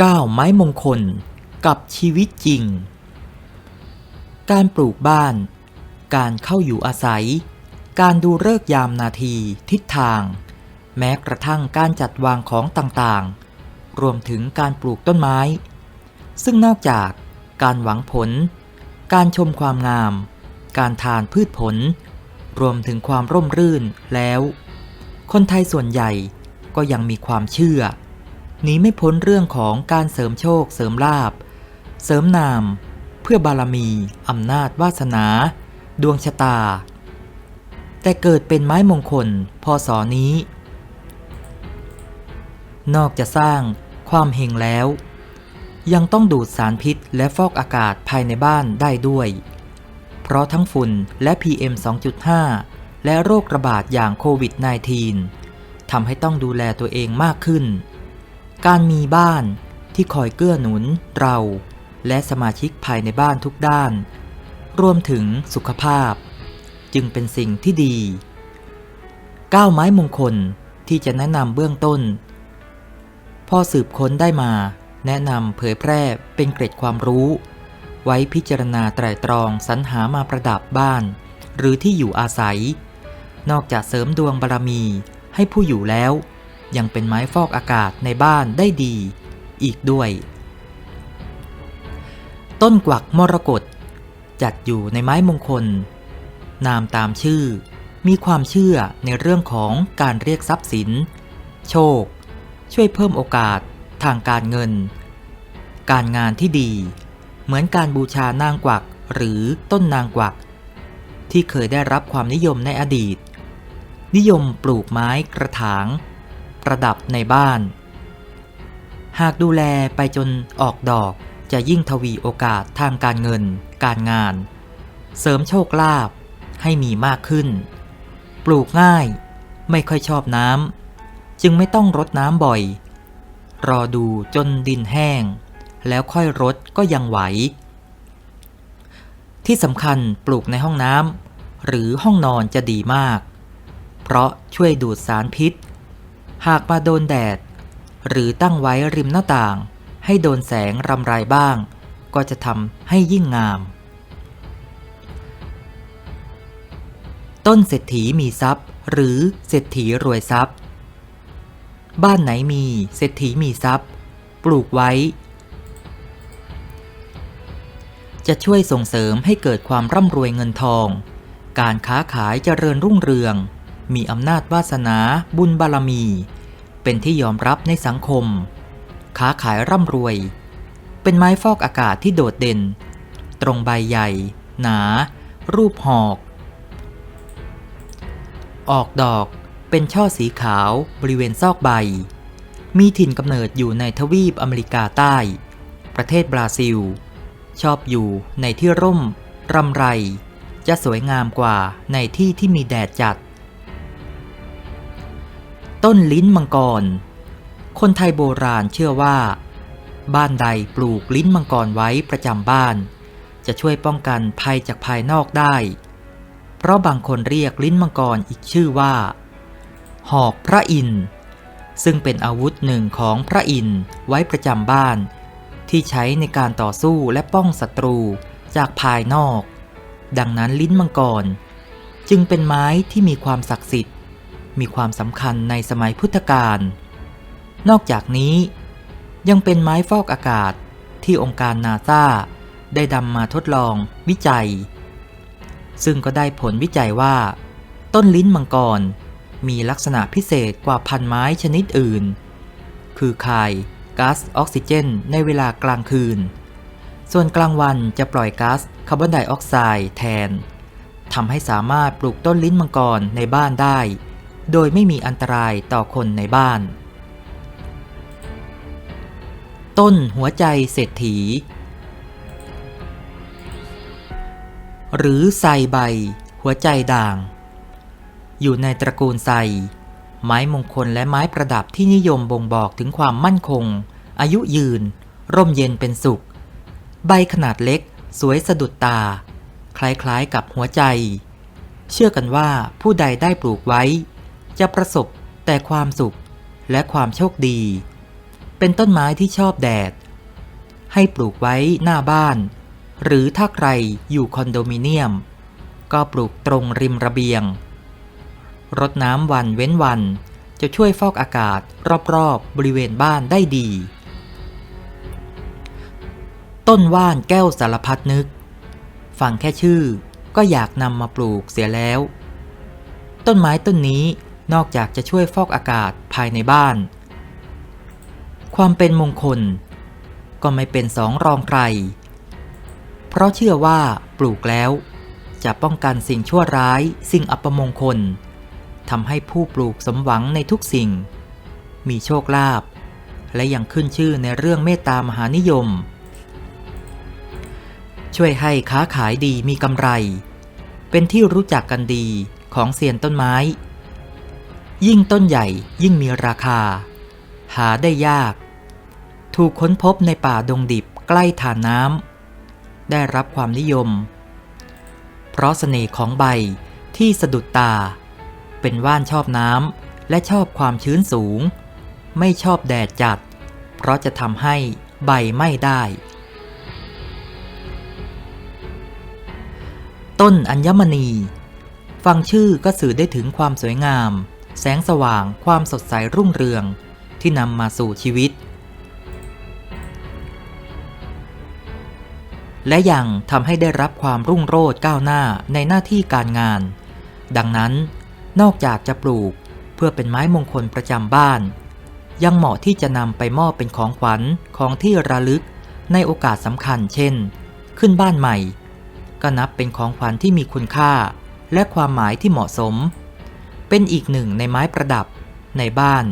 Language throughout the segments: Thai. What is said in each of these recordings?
9 ไม้มงคล กับชีวิตจริง การปลูกบ้าน การเข้าอยู่อาศัย การดูเลิกยามนาที ทิศทาง แม้กระทั่งการจัดวางของต่างๆ รวมถึงการปลูกต้นไม้ ซึ่งนอกจากการหวังผล การชมความงาม การทานพืชผล รวมถึงความร่มรื่นแล้ว คนไทยส่วนใหญ่ก็ยังมีความเชื่อ หนีไม่พ้นเรื่องของการเสริมโชค เสริมลาบ เสริมนาม เพื่อบารมีอำนาจวาสนา ดวงชะตา แต่เกิดเป็นไม้มงคลพศนี้ นอกจะสร้างความเฮงแล้ว ยังต้องดูดสารพิษและฟอกอากาศภายในบ้านได้ด้วย เพราะทั้งฝุ่นและ PM 2.5 และโรคระบาดอย่างโควิด -19 ทำให้ต้องดูแลตัวเองมากขึ้น การมีบ้านที่คอยเกื้อหนุนเรา และสมาชิกภายในบ้านทุกด้าน รวมถึงสุขภาพ จึงเป็นสิ่งที่ดี9ไม้มงคลที่จะแนะนำเบื้องต้น พ่อสืบค้นได้มา แนะนำเผยแพร่เป็นเกร็ดความรู้ ไว้พิจารณาไตรตรองสรรหามาประดับบ้าน หรือที่อยู่อาศัย นอกจากเสริมดวงบารมีให้ผู้อยู่แล้ว ยังเป็นไม้ฟอกอากาศในบ้านได้ดี อีกด้วย ต้นกวักมรกตจัดอยู่ในไม้มงคล นามตามชื่อ มีความเชื่อในเรื่องของการเรียกทรัพย์สิน โชค ช่วยเพิ่มโอกาสทางการเงิน การงานที่ดี เหมือนการบูชานางกวักหรือต้นนางกวัก ที่เคยได้รับความนิยมในอดีต นิยมปลูกไม้กระถาง ประดับในบ้าน หากดูแลไปจนออกดอกจะยิ่งทวีโอกาสทางการเงิน การงาน เสริมโชคลาภให้มีมากขึ้น ปลูกง่ายไม่ค่อยชอบน้ำจึงไม่ต้องรดน้ำบ่อย รอดูจนดินแห้ง แล้วค่อยรดก็ยังไหว ที่สำคัญปลูกในห้องน้ำหรือห้องนอนจะดีมาก เพราะช่วยดูดสารพิษ หากมาโดนแดด หรือตั้งไว้ริมหน้าต่าง ให้โดนแสงรำไรบ้าง ก็จะทำให้ยิ่งงาม ต้นเศรษฐีมีทรัพย์ หรือเศรษฐีรวยทรัพย์ บ้านไหนมีเศรษฐีมีทรัพย์ ปลูกไว้ จะช่วยส่งเสริมให้เกิดความร่ำรวยเงินทอง การค้าขายเจริญรุ่งเรือง มีอำนาจวาสนาบุญบารมี เป็นที่ยอมรับในสังคม ค้าขายร่ำรวย เป็นไม้ฟอกอากาศที่โดดเด่น ตรงใบใหญ่ หนา รูปหอก ออกดอกเป็นช่อสีขาวบริเวณซอกใบ มีถิ่นกำเนิดอยู่ในทวีปอเมริกาใต้ ประเทศบราซิล ชอบอยู่ในที่ร่ม รำไร จะสวยงามกว่าในที่ที่มีแดดจัด ต้นลิ้นมังกร คนไทยโบราณเชื่อว่า บ้านใดปลูกลิ้นมังกรไว้ประจำบ้าน จะช่วยป้องกันภัยจากภายนอกได้ เพราะบางคนเรียกลิ้นมังกรอีกชื่อว่า หอกพระอินทร์ซึ่งเป็นอาวุธหนึ่งของพระอินทร์ไว้ประจำบ้าน ที่ใช้ในการต่อสู้และป้องศัตรูจากภายนอก ดังนั้นลิ้นมังกร จึงเป็นไม้ที่มีความศักดิ์สิทธิ์ มีความสำคัญในสมัยพุทธกาล นอกจากนี้ ยังเป็นไม้ฟอกอากาศที่องค์การนาซาได้ดำมาทดลองวิจัย ซึ่งก็ได้ผลวิจัยว่า ต้นลิ้นมังกร มีลักษณะพิเศษกว่าพันไม้ชนิดอื่น คือคายก๊าซออกซิเจน ในเวลากลางคืน ส่วนกลางวันจะปล่อยก๊าซคาร์บอนไดออกไซด์แทนทำให้สามารถปลูกต้นลิ้นมังกรในบ้านได้ โดยไม่มีอันตรายต่อคนในบ้าน ต้นหัวใจเศรษฐี หรือไซใบ หัวใจด่าง อยู่ในตระกูลไซ ไม้มงคลและไม้ประดับที่นิยมบ่งบอกถึงความมั่นคง อายุยืน ร่มเย็นเป็นสุข ใบขนาดเล็ก สวยสะดุดตา คล้ายๆกับหัวใจเชื่อกันว่าผู้ใดได้ปลูกไว้ จะประสบแต่ความสุขและความโชคดี เป็นต้นไม้ที่ชอบแดด ให้ปลูกไว้หน้าบ้าน หรือถ้าใครอยู่คอนโดมิเนียม ก็ปลูกตรงริมระเบียง รดน้ำวันเว้นวันจะช่วยฟอกอากาศรอบๆบริเวณบ้านได้ดี ต้นว่านแก้วสารพัดนึก ฟังแค่ชื่อก็อยากนำมาปลูกเสียแล้ว ต้นไม้ต้นนี้ นอกจากจะช่วยฟอกอากาศภายในบ้าน ความเป็นมงคล ก็ไม่เป็นสองรองใคร เพราะเชื่อว่าปลูกแล้ว จะป้องกันสิ่งชั่วร้าย สิ่งอัปมงคลทำให้ผู้ปลูกสมหวังในทุกสิ่ง มีโชคลาภและยังขึ้นชื่อในเรื่องเมตตามหานิยม ช่วยให้ค้าขายดีมีกำไร เป็นที่รู้จักกันดีของเซียนต้นไม้ ยิ่งต้นใหญ่ยิ่งมีราคา หาได้ยาก ถูกค้นพบในป่าดงดิบใกล้ฐานน้ำได้รับความนิยม เพราะเสน่ห์ของใบที่สะดุดตา เป็นว่านชอบน้ำและชอบความชื้นสูง ไม่ชอบแดดจัด เพราะจะทำให้ใบไม่ได้ ต้นอัญมณี ฟังชื่อก็สื่อได้ถึงความสวยงาม แสงสว่างความสดใสรุ่งเรืองที่นำมาสู่ชีวิต และยังทำให้ได้รับความรุ่งโรจน์ก้าวหน้าในหน้าที่การงาน ดังนั้นนอกจากจะปลูกเพื่อเป็นไม้มงคลประจำบ้าน ยังเหมาะที่จะนำไปมอบเป็นของขวัญของที่ระลึกในโอกาสสำคัญเช่น ขึ้นบ้านใหม่ ก็นับเป็นของขวัญที่มีคุณค่าและความหมายที่เหมาะสม เป็นอีกหนึ่งในไม้ประดับ ในบ้าน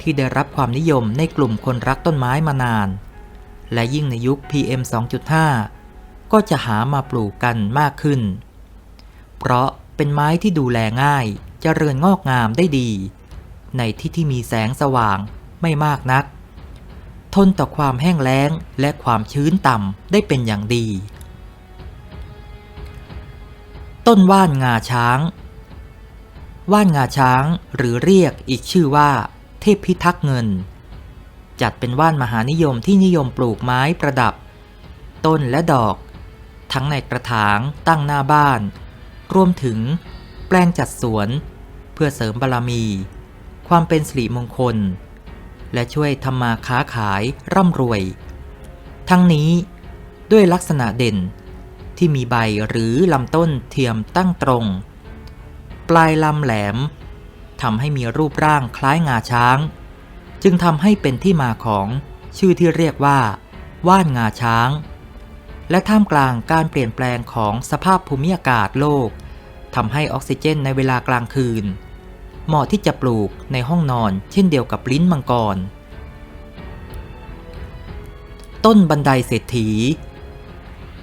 ที่ได้รับความนิยมในกลุ่มคนรักต้นไม้มานาน และยิ่งในยุค PM 2.5 ก็จะหามาปลูกกันมากขึ้น เพราะเป็นไม้ที่ดูแลง่ายจเจริญงอกงามได้ดี ในที่ที่มีแสงสว่างไม่มากนัก ทนต่อความแห้งแล้งและความชื้นต่ำได้เป็นอย่างดี ต้นว่านงาช้าง ว่านงาช้างหรือเรียกอีกชื่อว่า เทพพิทักษ์เงิน จัดเป็นว่านมหานิยมที่นิยมปลูกไม้ประดับ ต้นและดอก ทั้งในกระถางตั้งหน้าบ้าน รวมถึง แปลงจัดสวน เพื่อเสริมบารมี ความเป็นสิริมงคล และช่วยทำมาค้าขายร่ำรวย ทั้งนี้ด้วยลักษณะเด่นที่มีใบหรือลำต้นเทียมตั้งตรง ลายลำแหลมทำให้มีรูปร่างคล้ายงาช้าง จึงทำให้เป็นที่มาของชื่อที่เรียกว่า ว่านงาช้าง และท่ามกลางการเปลี่ยนแปลงของสภาพภูมิอากาศโลกทำให้ออกซิเจนในเวลากลางคืน เหมาะที่จะปลูกในห้องนอนเช่นเดียวกับลิ้นมังกร ต้นบันไดเศรษฐี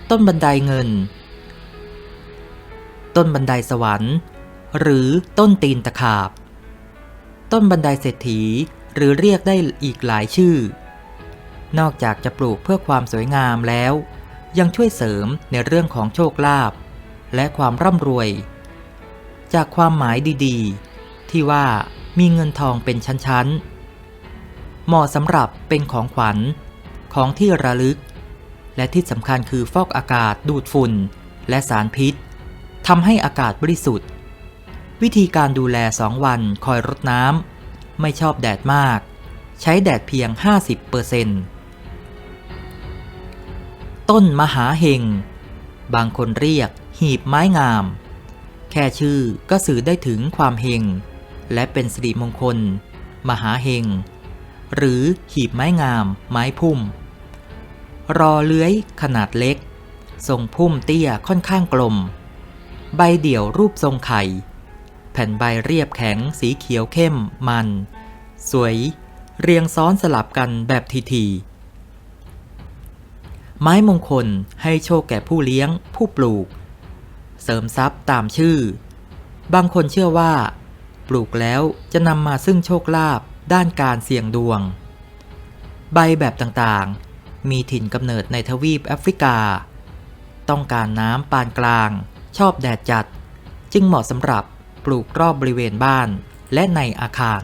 ต้นบันไดเงิน ต้นบันไดสวรรค์ หรือต้นตีนตะขาบ ต้นบันไดเศรษฐีหรือเรียกได้อีกหลายชื่อ นอกจากจะปลูกเพื่อความสวยงามแล้ว ยังช่วยเสริมในเรื่องของโชคลาภและความร่ำรวย จากความหมายดีๆ ที่ว่ามีเงินทองเป็นชั้นๆ เหมาะสำหรับเป็นของขวัญของที่ระลึก และที่สำคัญคือฟอกอากาศดูดฝุ่นและสารพิษทำให้อากาศบริสุทธิ์ วิธีการดูแล 2 วันคอยรดน้ำ ไม่ชอบแดดมาก ใช้แดดเพียง 50%ต้นมหาเฮง บางคนเรียกหีบไม้งาม แค่ชื่อก็สื่อได้ถึงความเฮง และเป็นสิริมงคล มหาเฮง หรือหีบไม้งาม ไม้พุ่ม รอเลื้อยขนาดเล็ก ทรงพุ่มเตี้ยค่อนข้างกลม ใบเดี่ยวรูปทรงไข่ แผ่นใบเรียบแข็ง สีเขียวเข้มมัน สวย เรียงซ้อนสลับกันแบบทีๆไม้มงคลให้โชคแก่ผู้เลี้ยง ผู้ปลูก เสริมทรัพย์ตามชื่อ บางคนเชื่อว่า ปลูกแล้วจะนำมาซึ่งโชคลาภด้านการเสี่ยงดวง ใบแบบต่างๆ มีถิ่นกำเนิดในทวีปแอฟริกา ต้องการน้ำปานกลาง ชอบแดดจัด จึงเหมาะสำหรับ ปลูกรอบบริเวณบ้านและในอาคาร